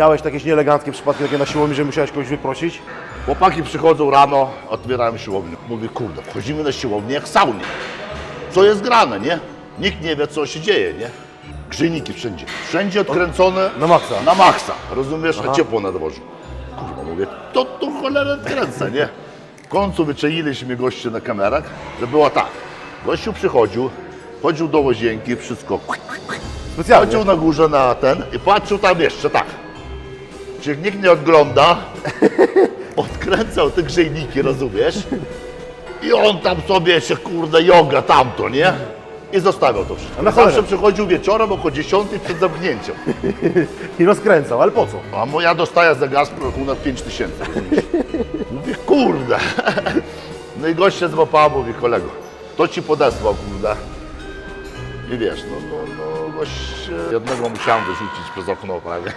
Miałeś jakieś nieeleganckie przypadki takie na siłowni, że musiałeś kogoś wyprosić? Chłopaki przychodzą rano, otwierają siłownię. Mówię, kurde, wchodzimy na siłownię jak saunie. Co jest grane, nie? Nikt nie wie, co się dzieje, nie? Grzejniki wszędzie. Wszędzie odkręcone Na maksa. Na maksa, rozumiesz? A ciepło na dworzu. Kurwa, mówię, to tu cholerę kręcę, nie? W końcu wyczailiśmy goście na kamerach, że było tak. Gościu przychodził, chodził do łazienki, wszystko. Specjalnie. Chodził na górze na ten i patrzył tam jeszcze tak. Czy nikt nie ogląda, odkręcał te grzejniki, rozumiesz? I on tam sobie się, kurde, joga tamto, nie? I zostawiał to wszystko. Na. Zawsze przychodził wieczorem około 10 przed zamknięciem. I rozkręcał, ale po co? A moja dostaje za gaz ponad 5 tysięcy. rozumiesz? Mówię, kurde. No i gość się złapał, mówi, kolego, to ci podesłał, kurde. I wiesz, no, no, no gość, e, jednego musiałem wyrzucić przez okno prawie.